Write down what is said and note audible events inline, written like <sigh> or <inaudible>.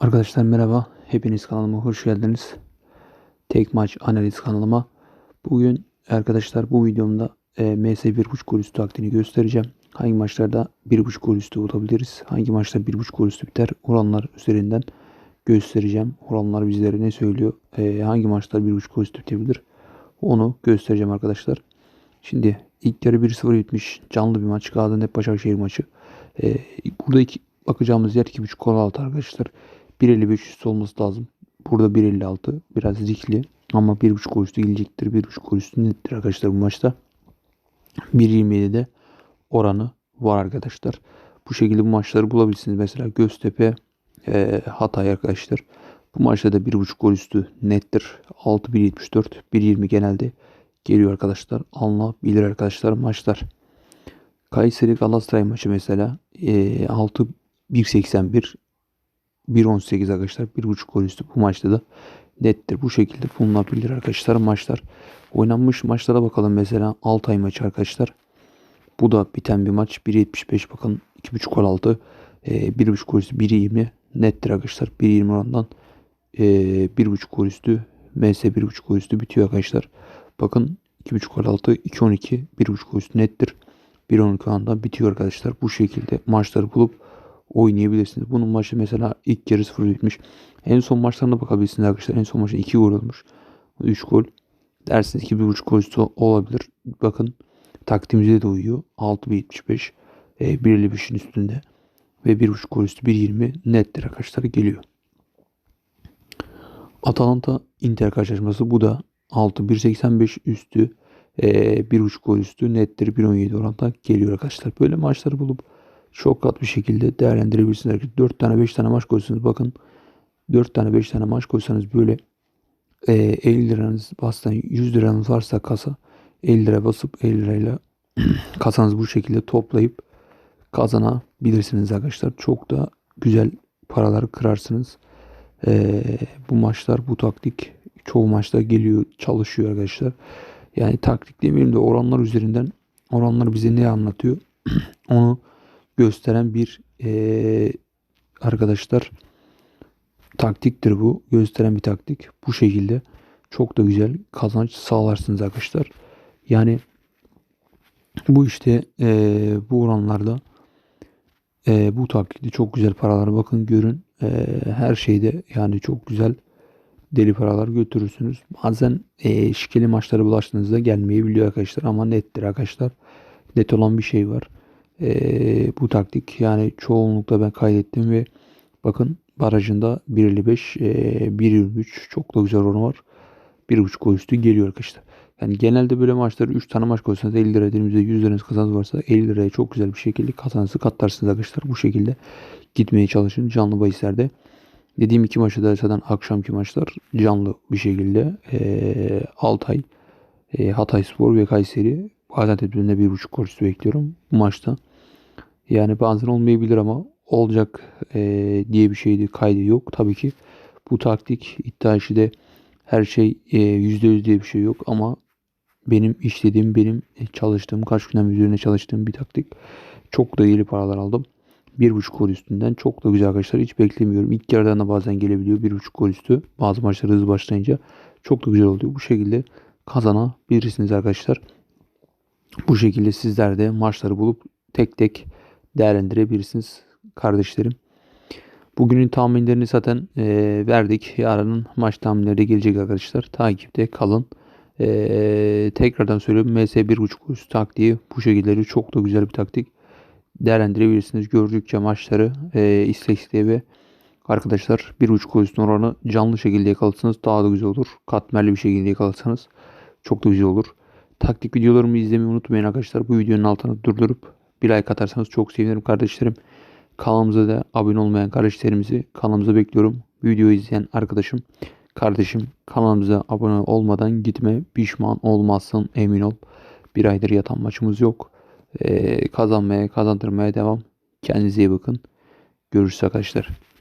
Arkadaşlar merhaba. Hepiniz kanalıma hoş geldiniz. Tek maç analiz kanalıma. Bugün arkadaşlar bu videomda e, MS 1.5 gol üstü taktiğini göstereceğim. Hangi maçlarda 1.5 gol üstü olabiliriz? Hangi maçta 1.5 gol üstü biter? Oranlar üzerinden göstereceğim. Oranlar bizlere ne söylüyor? E, hangi maçlar 1.5 gol üstü bitebilir? Onu göstereceğim arkadaşlar. Şimdi ilk yarı 1-0 bitmiş. Canlı bir maç. Gaziantep Başakşehir maçı. E, burada iki, bakacağımız yer 2.5 gol altı arkadaşlar. 1.55 üstü olması lazım. Burada 1.56 biraz zikli ama 1.5 gol üstü gelecektir. 1.5 gol üstü nettir arkadaşlar bu maçta. 1.27'de oranı var arkadaşlar. Bu şekilde bu maçları bulabilirsiniz. Mesela Göztepe e, Hatay arkadaşlar. Bu maçta da 1.5 gol üstü nettir. 6.174 1.20 genelde geliyor arkadaşlar. Alınabilir arkadaşlar maçlar. Kayseri Galatasaray maçı mesela e, 6 1.81 1.18 arkadaşlar. 1.5 gol üstü bu maçta da nettir. Bu şekilde bulunabilir arkadaşlar maçlar. Oynanmış maçlara bakalım mesela Altay maçı arkadaşlar. Bu da biten bir maç. 1.75 bakın 2.5 gol altı. E, 1.5 gol üstü 1.20 nettir arkadaşlar. 1.20 orandan e, 1.5 gol üstü MS 1.5 gol üstü bitiyor arkadaşlar. Bakın 2.5 gol altı 2.12 1.5 gol üstü nettir. 1.12 orandan bitiyor arkadaşlar. Bu şekilde maçları bulup oynayabilirsiniz. Bunun maçı mesela ilk yarı 0 bitmiş. En son maçlarına bakabilirsiniz arkadaşlar. En son maçta 2 gol olmuş. 3 gol. Dersiniz ki 1.5 gol üstü olabilir. Bakın taktiğimize de uyuyor. 6.75 e, 1.55'in üstünde ve 1.5 gol üstü 1.20 nettir arkadaşlar geliyor. Atalanta Inter karşılaşması bu da 6 1.85 üstü e, 1.5 gol üstü nettir 1.17 oranda geliyor arkadaşlar. Böyle maçları bulup çok rahat bir şekilde değerlendirebilirsiniz. 4 tane 5 tane maç koysanız bakın 4 tane 5 tane maç koysanız böyle e, 50 liranız bastan 100 liranız varsa kasa 50 lira basıp 50 lirayla <clears throat> kasanızı bu şekilde toplayıp kazanabilirsiniz arkadaşlar. Çok da güzel paralar kırarsınız. E, bu maçlar bu taktik çoğu maçta geliyor çalışıyor arkadaşlar. Yani taktik demeyeyim de oranlar üzerinden oranlar bize ne anlatıyor <clears throat> onu gösteren bir e, arkadaşlar taktiktir bu. Gösteren bir taktik. Bu şekilde çok da güzel kazanç sağlarsınız arkadaşlar. Yani bu işte e, bu oranlarda e, bu taktikte çok güzel paralar bakın görün e, her şeyde yani çok güzel deli paralar götürürsünüz. Bazen e, şikeli maçlara bulaştığınızda gelmeyebiliyor arkadaşlar ama nettir arkadaşlar. Net olan bir şey var. E, bu taktik yani çoğunlukla ben kaydettim ve bakın barajında 1.55 e, 1.23 çok da güzel oranı var. 1.5 gol üstü geliyor arkadaşlar. Yani genelde böyle maçları 3 tane maç koysanız 50 lira elimizde 100 liranız kazanız varsa 50 liraya çok güzel bir şekilde kazansı katlarsınız arkadaşlar. Bu şekilde gitmeye çalışın canlı bahislerde. Dediğim iki maçta da zaten akşamki maçlar canlı bir şekilde e, Altay, e, Hatay Spor ve Kayseri Gaziantep önünde bir buçuk gol üstü bekliyorum bu maçta. Yani bazen olmayabilir ama olacak e, diye bir şeydi kaydı yok. Tabii ki bu taktik iddia işi de her şey e, yüzde yüz diye bir şey yok ama benim işlediğim, benim çalıştığım, kaç günden üzerine çalıştığım bir taktik. Çok da iyi paralar aldım. 1.5 gol üstünden çok da güzel arkadaşlar. Hiç beklemiyorum. İlk yarıdan da bazen gelebiliyor. 1.5 gol üstü. Bazı maçlar hızlı başlayınca çok da güzel oluyor. Bu şekilde kazanabilirsiniz arkadaşlar. Bu şekilde sizler de maçları bulup tek tek değerlendirebilirsiniz kardeşlerim. Bugünün tahminlerini zaten e, verdik. Yarının maç tahminleri de gelecek arkadaşlar. Takipte kalın. E, tekrardan söylüyorum. MS 1.5 üst taktiği bu şekilde çok da güzel bir taktik. Değerlendirebilirsiniz. Gördükçe maçları e, isteksiz ve arkadaşlar 1.5 gol üstün oranı canlı şekilde yakalarsanız daha da güzel olur. Katmerli bir şekilde yakalarsanız çok da güzel olur. Taktik videolarımı izlemeyi unutmayın arkadaşlar. Bu videonun altına durdurup bir like atarsanız çok sevinirim kardeşlerim. Kanalımıza da abone olmayan kardeşlerimizi kanalımıza bekliyorum. Videoyu izleyen arkadaşım, kardeşim kanalımıza abone olmadan gitme pişman olmazsın emin ol. Bir aydır yatan maçımız yok. Ee, kazanmaya kazandırmaya devam. Kendinize iyi bakın. Görüşürüz arkadaşlar.